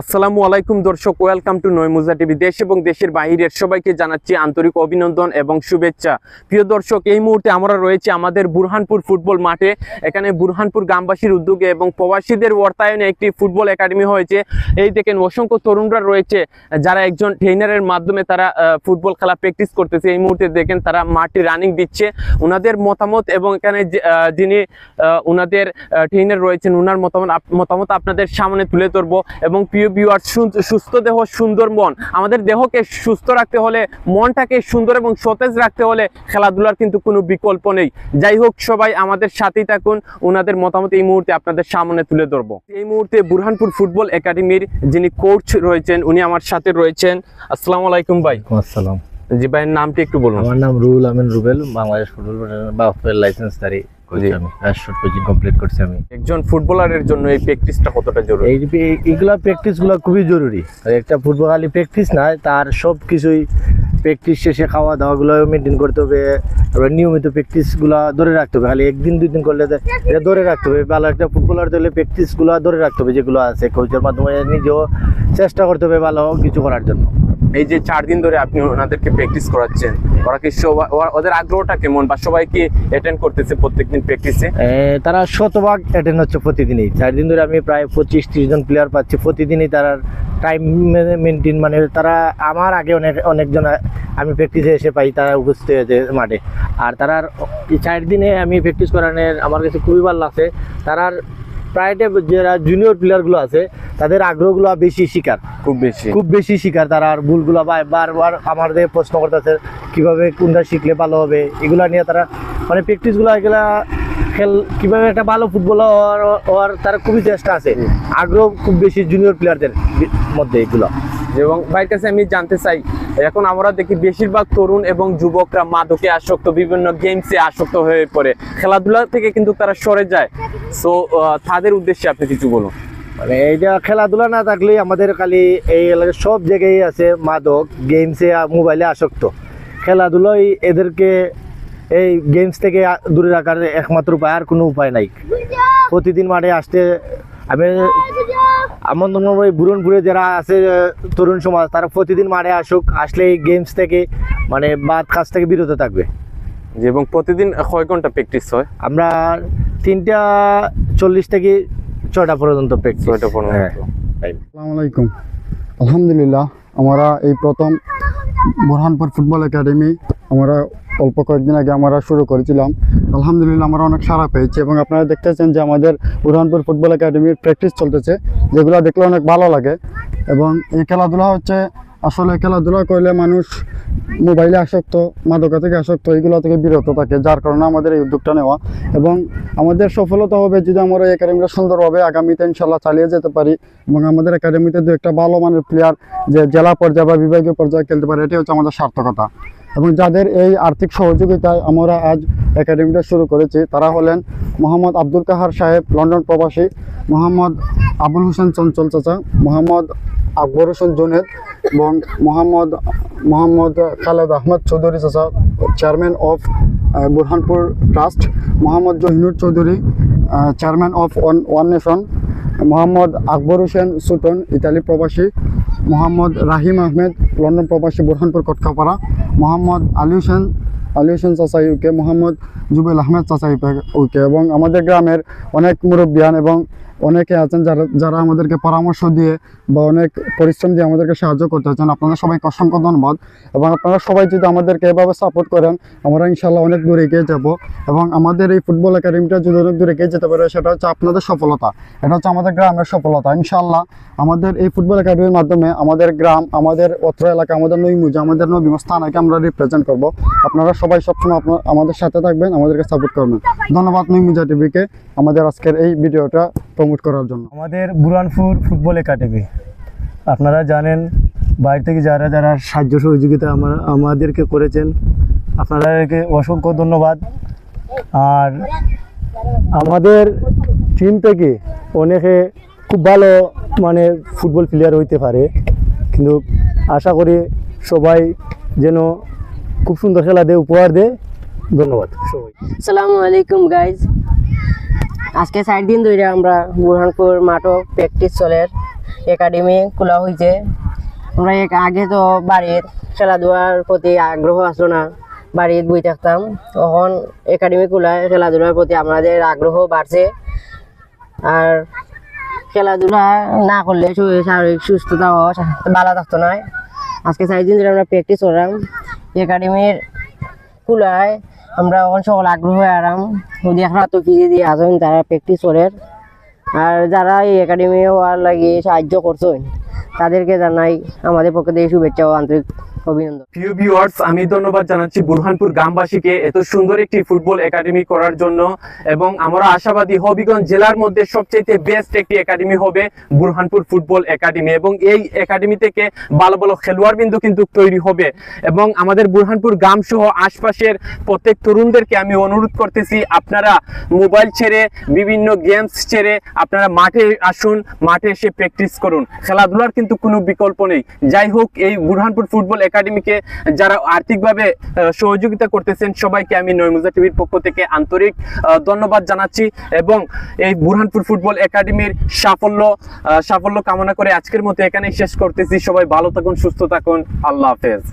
আসসালামু আলাইকুম দর্শক ওয়েলকাম টু নয়মুজা টিভি দেশ এবং দেশের বাইরের সবাইকে জানাচ্ছি আন্তরিক অভিনন্দন এবং শুভেচ্ছা। প্রিয় দর্শক, এই মুহূর্তে আমরা রয়েছে আমাদের বুরহানপুর ফুটবল মাঠে। এখানে বুরহানপুর গ্রামবাসীর উদ্যোগে এবং প্রবাসীদের অর্থায়নে একটি ফুটবল একাডেমি হয়েছে। এই দেখেন, অসংখ্য তরুণরা রয়েছে, যারা একজন ট্রেনারের মাধ্যমে তারা ফুটবল খেলা প্র্যাকটিস করতেছে। এই মুহূর্তে দেখেন, তারা মাঠে রানিং দিচ্ছে। ওনাদের মতামত এবং এখানে যিনি ওনাদের ট্রেনার রয়েছেন ওনার মতামত মতামত আপনাদের সামনে তুলে ধরবো। এবং প্রিয় ভিউয়ার সুস্থ দেহ সুন্দর মন। আমাদের দেহকে সুস্থ রাখতে হলে মনটাকে সুন্দর এবং সতেজ রাখতে হলে খেলাধুলার কিন্তু কোনো বিকল্প নেই। যাই হোক সবাই আমাদের সাথেই থাকুন। ওনাদের মতামত এই মুহূর্তে আপনাদের সামনে তুলে ধরবো। এই মুহূর্তে বুরহানপুর ফুটবল একাডেমির যিনি কোচ রয়েছেন উনি আমার সাথে রয়েছেন। আসসালামু আলাইকুম ভাই। আসসালাম। জি ভাইয়ের নামটি একটু বলুন। আমার নাম রুহুল আমিন রুবেল বাংলাদেশ ফুটবল বাফের লাইসেন্সধারী আমি কোচিং কমপ্লিট করছি আমি। একজন ফুটবলারের জন্য এই প্র্যাকটিসটা কতটা জরুরি? এইগুলা খুবই জরুরি। আর একটা ফুটবল খালি প্র্যাকটিস না তার সব কিছুই প্র্যাকটিস শেষে খাওয়া দাওয়া গুলো মেনটেন করতে হবে। আবার নিয়মিত প্র্যাকটিসগুলা ধরে রাখতে হবে। খালি একদিন দুই দিন করলে এটা ধরে রাখতে হবে। ভালো একটা ফুটবলার হলে প্র্যাকটিসগুলা ধরে রাখতে হবে যেগুলো আছে কোচের মাধ্যমে নিজেও চেষ্টা করতে হবে ভালো কিছু করার জন্য। এই যে চার দিন ধরে আপনি ওনাদেরকে প্র্যাকটিস করাচ্ছেন, ওরা কি ওদের আগ্রহটা কেমন বা সবাই কি অ্যাটেন্ড করতেছে প্রত্যেকদিন প্র্যাকটিসে তারা শতভাগ অ্যাটেন্ড হচ্ছে প্রতিদিনই। চার দিন ধরে আমি প্রায় পঁচিশ ত্রিশ জন প্লেয়ার পাচ্ছি, প্রতিদিনই তারা টাইম মেনটেন মানে তারা আমার আগে অনেক, অনেকজন আমি প্র্যাকটিসে এসে পাই, তারা উপস্থিত হয়েছে মাঠে। আর এই চার দিনে আমি প্র্যাকটিস করানোর, আমার কাছে খুবই ভালো লাগছে। তারার প্রায়টা যারা জুনিয়র প্লেয়ারগুলো আছে তাদের আগ্রহগুলো বেশি শিকার। খুব বেশি। খুব বেশি শিকার তারা আর ভুলগুলো বারবার আমাদের প্রশ্ন করতেছে কীভাবে কোনটা শিখলে ভালো হবে? এগুলা নিয়ে তারা মানে প্র্যাকটিসগুলো এগুলা খেল কীভাবে একটা ভালো ফুটবল হওয়ার হওয়ার তার খুবই চেষ্টা আছে। আগ্রহ খুব বেশি জুনিয়র প্লেয়ারদের মধ্যে এগুলো। এবং ভাইয়ের কাছে আমি জানতে চাই এখন আমরা দেখি বেশিরভাগ তরুণ এবং যুবকরা মাদকে আসক্ত, বিভিন্ন গেমসে আসক্ত হয়ে পড়ে। খেলাধুলা থেকে কিন্তু তারা সরে যায়। সো তাদের উদ্দেশ্যে আপনি কিছু বলুন। মানে এইটা খেলাধুলা না থাকলে আমাদের খালি এই এলাকায় সব জায়গায় আছে মাদক গেমসে মোবাইলে আসক্ত। খেলাধুলাই এদেরকে এই গেমস থেকে দূরে রাখার একমাত্র উপায় আর কোনো উপায় নাই। প্রতিদিন মাঠে আসতে আমি আমার মনে হয় বুরনপুরে যারা আছে তরুণ সমাজ তারা প্রতিদিন মাঠে আসুক আসলে এই গেমস থেকে মানে বাদ কাজ থেকে বিরত থাকবে। যে এবং প্রতিদিন কয় ঘণ্টা প্র্যাকটিস হয়? আমরা তিনটা চল্লিশ থেকে ছটা পর্যন্ত প্র্যাকটিস ছয়টা পর্যন্ত। হ্যাঁ। আসসালামু আলাইকুম আলহামদুলিল্লাহ আমরা এই প্রথম বুরহানপুর ফুটবল একাডেমি আমরা অল্প কয়েকদিন আগে আমরা শুরু করেছিলাম। আলহামদুলিল্লাহ আমরা অনেক সারা পেয়েছি এবং আপনারা দেখতেছেন যে আমাদের বুরহানপুর ফুটবল একাডেমির প্র্যাকটিস চলতেছে, যেগুলো দেখলে অনেক ভালো লাগে। এবং এই খেলাধুলা হচ্ছে আসলে খেলাধুলা করলে মানুষ মোবাইলে আসক্ত, মাদকা থেকে আসক্ত, এগুলো থেকে বিরত থাকে, যার কারণে আমাদের এই উদ্যোগটা নেওয়া। এবং আমাদের সফলতা হবে যদি আমরা এই একাডেমিটা সুন্দরভাবে আগামীতে ইনশাল্লাহ চালিয়ে যেতে পারি। এবং আমাদের একাডেমিতে দু একটা ভালো মানের প্লেয়ার যে জেলা পর্যায়ে বা বিভাগীয় পর্যায়ে খেলতে পারে, এটাই হচ্ছে আমাদের সার্থকতা। এবং যাদের এই আর্থিক সহযোগিতায় আমরা আজ একাডেমিটা শুরু করেছি, তারা হলেন মোহাম্মদ আব্দুল কাহার সাহেব, লন্ডন প্রবাসী, মোহাম্মদ আবুল হোসেন চঞ্চল চাচা, মোহাম্মদ আকবর হোসেন জুনেদ এবং মোহাম্মদ মোহাম্মদ খালেদ আহমদ চৌধুরী চাচা chairman of Burhanpur trust, Mohammad Jahinur Chowdhury chairman of one one nation Mohammad Akbar Hossain Suton, Italy প্রবাসী, মোহাম্মদ রাহিম আহমেদ, লন্ডন প্রবাসী, বুরহানপুর কটকাপাড়া, মোহাম্মদ আলী হোসেন আলী হোসেন চাচা ইউকে, মোহাম্মদ জুবেল আহমেদ চাচা ইউকে, এবং আমাদের গ্রামের অনেক মুরব্বিয়ান এবং অনেকে আছেন যারা যারা আমাদেরকে পরামর্শ দিয়ে বা অনেক পরিশ্রম দিয়ে আমাদেরকে সাহায্য করতে হচ্ছেন আপনাদের সবাইকে অসংখ্য ধন্যবাদ। এবং আপনারা সবাই যদি আমাদেরকে এভাবে সাপোর্ট করেন, আমরা ইনশাল্লাহ অনেক দূরে এগিয়ে যাব। এবং আমাদের এই ফুটবল একাডেমিটা যদি অনেক দূরে এগিয়ে যেতে পারে, সেটা হচ্ছে আপনাদের সফলতা। এটা হচ্ছে আমাদের গ্রামের সফলতা। ইনশাল্লাহ আমাদের এই ফুটবল একাডেমির মাধ্যমে আমাদের গ্রাম, আমাদের অত্র এলাকা, আমাদের নৈমুজা আমাদের নবীম স্থানকে আমরা রিপ্রেজেন্ট করব। আপনারা সবাই সবসময় আপনার, আমাদের সাথে থাকবেন, আমাদেরকে সাপোর্ট করবেন। ধন্যবাদ নৈমুজা টিভিকে আমাদের আজকের এই ভিডিওটা প্রমোট করার জন্য। আমাদের বুরহানপুর ফুটবল একাডেমি। আপনারা জানেন বাইরে থেকে যারা যারা সাহায্য সহযোগিতা আমার আমাদেরকে করেছেন আপনাদেরকে অসংখ্য ধন্যবাদ। আর আমাদের টিম থেকে অনেকে খুব ভালো মানে ফুটবল প্লেয়ার হইতে পারে। কিন্তু আশা করি সবাই যেন খুব সুন্দর খেলা দেয় উপহার দেয়। ধন্যবাদ সবাই আসসালামু আলাইকুম গাইজ আজকে চার দিন ধরে আমরা বুরহানপুর মাঠও প্র্যাকটিস চলে। একাডেমি খোলা হয়েছে আমরা এক- আগে তো বাড়ির খেলাধুলার প্রতি আগ্রহ আসলো না, বাড়ির বই থাকতাম। তখন একাডেমি খোলায় খেলাধুলার প্রতি আমাদের আগ্রহ বাড়ছে। আর খেলাধুলা না করলে শরীর শারীরিক সুস্থতাও ভালো থাকতো না। আজকে চার দিন ধরে আমরা প্র্যাকটিস করলাম। একাডেমির খোলায় আমরা এখন সকল আগ্রহ আরাম। যদি এখন তো কি দিয়ে আসেন তারা প্র্যাকটিস করেন আর যারা এই একাডেমি হওয়ার লাগে সাহায্য করছেন, তাদেরকে জানাই আমাদের পক্ষে থেকে শুভেচ্ছা ও আন্তরিক অভিনন্দন। আমি ধন্যবাদ জানাচ্ছি বুরহানপুর গ্রামবাসীকে এত সুন্দর একটি ফুটবল একাডেমি করার জন্য এবং আমরা আশাবাদী হবিগঞ্জ জেলার মধ্যে সবচেয়ে বেস্ট একটি একাডেমি হবে বুরহানপুর ফুটবল একাডেমি এবং এই একাডেমি থেকে ভালো ভালো খেলোয়াড় বিন্দু কিন্তু তৈরি হবে এবং আমাদের বুরহানপুর গ্রাম সহ আশপাশের প্রত্যেক তরুণদেরকে আমি অনুরোধ করতেছি, আপনারা মোবাইল ছেড়ে, বিভিন্ন গেমস ছেড়ে, আপনারা মাঠে আসুন, মাঠে এসে প্র্যাকটিস করুন। খেলাধুলার কিন্তু কোনো বিকল্প নেই। যাই হোক, এই বুরহানপুর ফুটবল একাডেমিকে যারা আর্থিকভাবে সহযোগিতা করতেছেন, সবাইকে আমি নয়মুজা টিভির পক্ষ থেকে আন্তরিক ধন্যবাদ জানাচ্ছি এবং এই বুরহানপুর ফুটবল একাডেমির সাফল্য সাফল্য কামনা করে আজকের মতো এখানেই শেষ করতেছি। সবাই ভালো থাকুন, সুস্থ থাকুন। আল্লাহ হাফেজ।